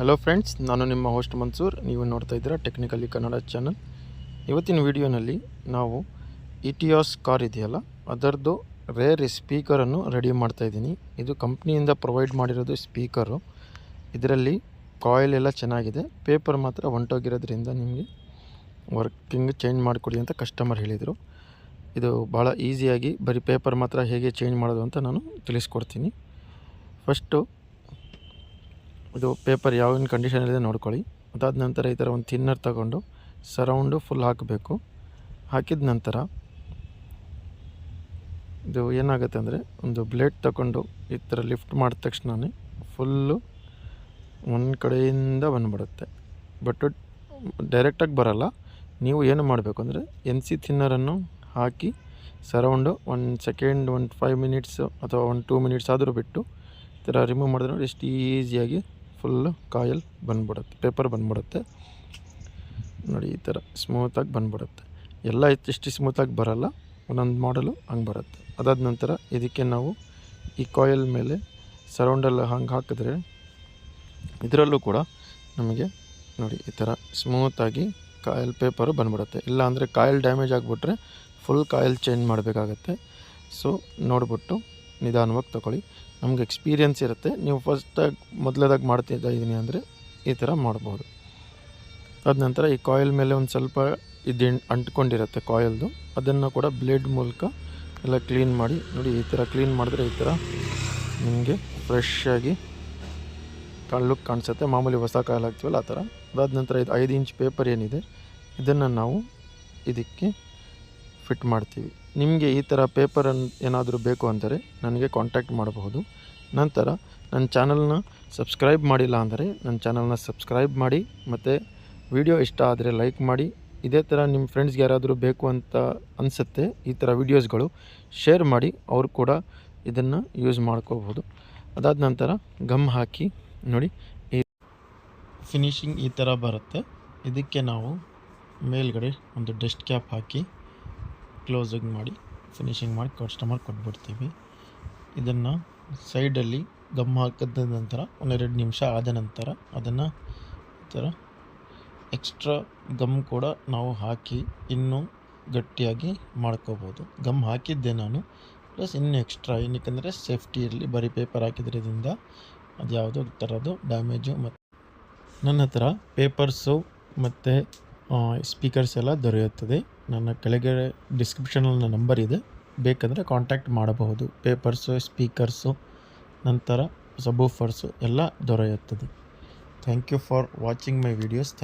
Hello friends ನಾನು ನಿಮ್ಮ host Mansoor. ನೀವು ನೋಡ್ತಾ ಇದ್ದೀರಾ ಟೆಕ್ನಿಕಲಿ ಕನ್ನಡ ಚಾನಲ್ ಇವತ್ತಿನ ವಿಡಿಯೋನಲ್ಲಿ ನಾವು ಇಟಿಯಾಸ್ ಕಾರ್ ಇದೆಯಲ್ಲ, ಅದರದ್ದು ರೇರ್ ಸ್ಪೀಕರನ್ನು ರೆಡಿ ಮಾಡ್ತಾ ಇದ್ದೀನಿ. ಇದು ಕಂಪ್ನಿಯಿಂದ ಪ್ರೊವೈಡ್ ಮಾಡಿರೋದು ಸ್ಪೀಕರು ಇದರಲ್ಲಿ ಕಾಯಿಲ್ ಎಲ್ಲ ಚೆನ್ನಾಗಿದೆ. ಪೇಪರ್ ಮಾತ್ರ ಹೊಂಟೋಗಿರೋದ್ರಿಂದ ನಿಮಗೆ ವರ್ಕಿಂಗ್ ಚೇಂಜ್ ಮಾಡಿಕೊಡಿ ಅಂತ ಕಸ್ಟಮರ್ ಹೇಳಿದರು. ಇದು ಭಾಳ ಈಸಿಯಾಗಿ ಬರೀ ಪೇಪರ್ ಮಾತ್ರ ಹೇಗೆ ಚೇಂಜ್ ಮಾಡೋದು ಅಂತ ನಾನು ತಿಳಿಸ್ಕೊಡ್ತೀನಿ. ಫಸ್ಟು ಇದು ಪೇಪರ್ ಯಾವಿನ ಕಂಡೀಷನಲ್ಲಿದೆ ನೋಡ್ಕೊಳ್ಳಿ. ಅದಾದ ನಂತರ ಈ ಥರ ಒಂದು ಥಿನ್ನರ್ ತಗೊಂಡು ಸರೌಂಡು ಫುಲ್ ಹಾಕಬೇಕು. ಹಾಕಿದ ನಂತರ ಇದು ಏನಾಗುತ್ತೆ ಅಂದರೆ ಒಂದು ಬ್ಲೇಡ್ ತಗೊಂಡು ಈ ಥರ ಲಿಫ್ಟ್ ಮಾಡಿದ ತಕ್ಷಣವೇ ಫುಲ್ಲು ಒಂದು ಕಡೆಯಿಂದ ಬಂದುಬಿಡುತ್ತೆ. ಬಟ್ ಡೈರೆಕ್ಟಾಗಿ ಬರಲ್ಲ. ನೀವು ಏನು ಮಾಡಬೇಕು ಅಂದರೆ ಎನ್ ಸಿ ಥಿನ್ನರನ್ನು ಹಾಕಿ ಸರೌಂಡು ಒಂದು ಸೆಕೆಂಡ್ ಒಂದು ಫೈವ್ ಮಿನಿಟ್ಸು ಅಥವಾ ಒಂದು ಟೂ ಮಿನಿಟ್ಸ್ ಆದರೂ ಬಿಟ್ಟು ಈ ಥರ ರಿಮೂವ್ ಮಾಡಿದ್ರೆ ಎಷ್ಟು ಈಸಿಯಾಗಿ ಫುಲ್ಲು ಕಾಯಲ್ ಬಂದ್ಬಿಡುತ್ತೆ ಪೇಪರ್ ಬಂದ್ಬಿಡುತ್ತೆ. ನೋಡಿ, ಈ ಥರ ಸ್ಮೂತಾಗಿ ಬಂದ್ಬಿಡುತ್ತೆ. ಎಲ್ಲ ಇಷ್ಟು ಸ್ಮೂತಾಗಿ ಬರಲ್ಲ, ಒಂದೊಂದು ಮಾಡಲು ಹಂಗೆ ಬರುತ್ತೆ. ಅದಾದ ನಂತರ ಇದಕ್ಕೆ ನಾವು ಈ ಕಾಯಲ್ ಮೇಲೆ ಸರೌಂಡೆಲ್ಲ ಹಂಗೆ ಹಾಕಿದ್ರೆ ಇದರಲ್ಲೂ ಕೂಡ ನಮಗೆ ನೋಡಿ, ಈ ಥರ ಸ್ಮೂತಾಗಿ ಕಾಯಲ್ ಪೇಪರು ಬಂದ್ಬಿಡುತ್ತೆ. ಇಲ್ಲ ಅಂದರೆ ಕಾಯಲ್ ಡ್ಯಾಮೇಜ್ ಆಗಿಬಿಟ್ರೆ ಫುಲ್ ಕಾಯಲ್ ಚೇಂಜ್ ಮಾಡಬೇಕಾಗತ್ತೆ. ಸೊ ನೋಡಿಬಿಟ್ಟು ನಿಧಾನವಾಗಿ ತೊಗೊಳ್ಳಿ. ನಮ್ಗೆ ಎಕ್ಸ್ಪೀರಿಯನ್ಸ್ ಇರುತ್ತೆ. ನೀವು ಫಸ್ಟಾಗಿ ಮೊದಲೇದಾಗಿ ಮಾಡ್ತಿದ್ದ ಇದ್ದೀನಿ ಅಂದರೆ ಈ ಥರ ಮಾಡ್ಬೋದು. ಅದ ನಂತರ ಈ ಕಾಯಿಲ್ ಮೇಲೆ ಒಂದು ಸ್ವಲ್ಪ ಇದು ಅಂಟ್ಕೊಂಡಿರುತ್ತೆ ಕಾಯಿಲ್ದು ಅದನ್ನು ಕೂಡ ಬ್ಲೇಡ್ ಮೂಲಕ ಎಲ್ಲ ಕ್ಲೀನ್ ಮಾಡಿ, ನೋಡಿ ಈ ಥರ ಕ್ಲೀನ್ ಮಾಡಿದ್ರೆ ಈ ಥರ ನಿಮಗೆ ಫ್ರೆಶ್ ಆಗಿ ಲುಕ್ ಕಾಣಿಸುತ್ತೆ. ಮಾಮೂಲಿ ಹೊಸ ಕಾಯಿಲ್ ಹಾಕ್ತೀವಲ್ಲ ಆ ಥರ. ಅದಾದ ನಂತರ ಇದು ಐದು ಇಂಚ್ ಪೇಪರ್ ಏನಿದೆ, ಇದನ್ನು ನಾವು ಇದಕ್ಕೆ ಫಿಟ್ ಮಾಡ್ತೀವಿ. ನಿಮಗೆ ಈ ಥರ ಪೇಪರನ್ನು ಏನಾದರೂ ಬೇಕು ಅಂದರೆ ನನಗೆ ಕಾಂಟ್ಯಾಕ್ಟ್ ಮಾಡಬಹುದು. ನಂತರ ನನ್ನ ಚಾನಲ್ನ ಸಬ್ಸ್ಕ್ರೈಬ್ ಮಾಡಿಲ್ಲ ಅಂದರೆ ನನ್ನ ಚಾನಲ್ನ ಸಬ್ಸ್ಕ್ರೈಬ್ ಮಾಡಿ ಮತ್ತು ವಿಡಿಯೋ ಇಷ್ಟ ಆದರೆ ಲೈಕ್ ಮಾಡಿ. ಇದೇ ಥರ ನಿಮ್ಮ ಫ್ರೆಂಡ್ಸ್ಗೆ ಯಾರಾದರೂ ಬೇಕು ಅಂತ ಅನಿಸುತ್ತೆ ಈ ಥರ ವೀಡಿಯೋಸ್ಗಳು ಶೇರ್ ಮಾಡಿ. ಅವರು ಕೂಡ ಇದನ್ನು ಯೂಸ್ ಮಾಡ್ಕೋಬೋದು ಅದಾದ ನಂತರ ಗಮ್ ಹಾಕಿ ನೋಡಿ. ಈ ಫಿನಿಶಿಂಗ್ ಈ ಥರ ಬರುತ್ತೆ. ಇದಕ್ಕೆ ನಾವು ಮೇಲ್ಗಡೆ ಒಂದು ಡಸ್ಟ್ ಕ್ಯಾಪ್ ಹಾಕಿ ಕ್ಲೋಸಿಂಗ್ ಮಾಡಿ ಫಿನಿಶಿಂಗ್ ಮಾಡಿ ಕಸ್ಟಮರ್ ಕೊಟ್ಬಿಡ್ತೀವಿ. ಇದನ್ನು ಸೈಡಲ್ಲಿ ಗಮ್ ಹಾಕಿದ ನಂತರ ಒಂದೆರಡು ನಿಮಿಷ ಆದ ನಂತರ ಅದನ್ನು ಈ ಥರ ಎಕ್ಸ್ಟ್ರಾ ಗಮ್ ಕೂಡ ನಾವು ಹಾಕಿ ಇನ್ನೂ ಗಟ್ಟಿಯಾಗಿ ಮಾಡ್ಕೋಬೋದು. ಗಮ್ ಹಾಕಿದ್ದೆ ನಾನು ಪ್ಲಸ್ ಇನ್ನು ಎಕ್ಸ್ಟ್ರಾ ಏನಕ್ಕೆಂದರೆ ಸೇಫ್ಟಿ ಇರಲಿ, ಬರೀ ಪೇಪರ್ ಹಾಕಿದ್ರಿಂದ ಅದು ಯಾವುದೋ ಥರದ್ದು ಡ್ಯಾಮೇಜು ಮತ್ತು ನನ್ನ ಹತ್ರ ಪೇಪರ್ಸು ಮತ್ತು ಸ್ಪೀಕರ್ಸ್ ಎಲ್ಲ ದೊರೆಯುತ್ತದೆ. ನನ್ನ ಕೆಳಗೆ ಡಿಸ್ಕ್ರಿಪ್ಷನಲ್ಲಿ ನಂಬರ್ ಇದೆ. ಬೇಕಂದರೆ ಕಾಂಟ್ಯಾಕ್ಟ್ ಮಾಡಬಹುದು. ಪೇಪರ್ಸು ಸ್ಪೀಕರ್ಸು ನಂತರ ಸಬೂಫರ್ಸು ಎಲ್ಲ ದೊರೆಯುತ್ತದೆ. Thank you for watching my videos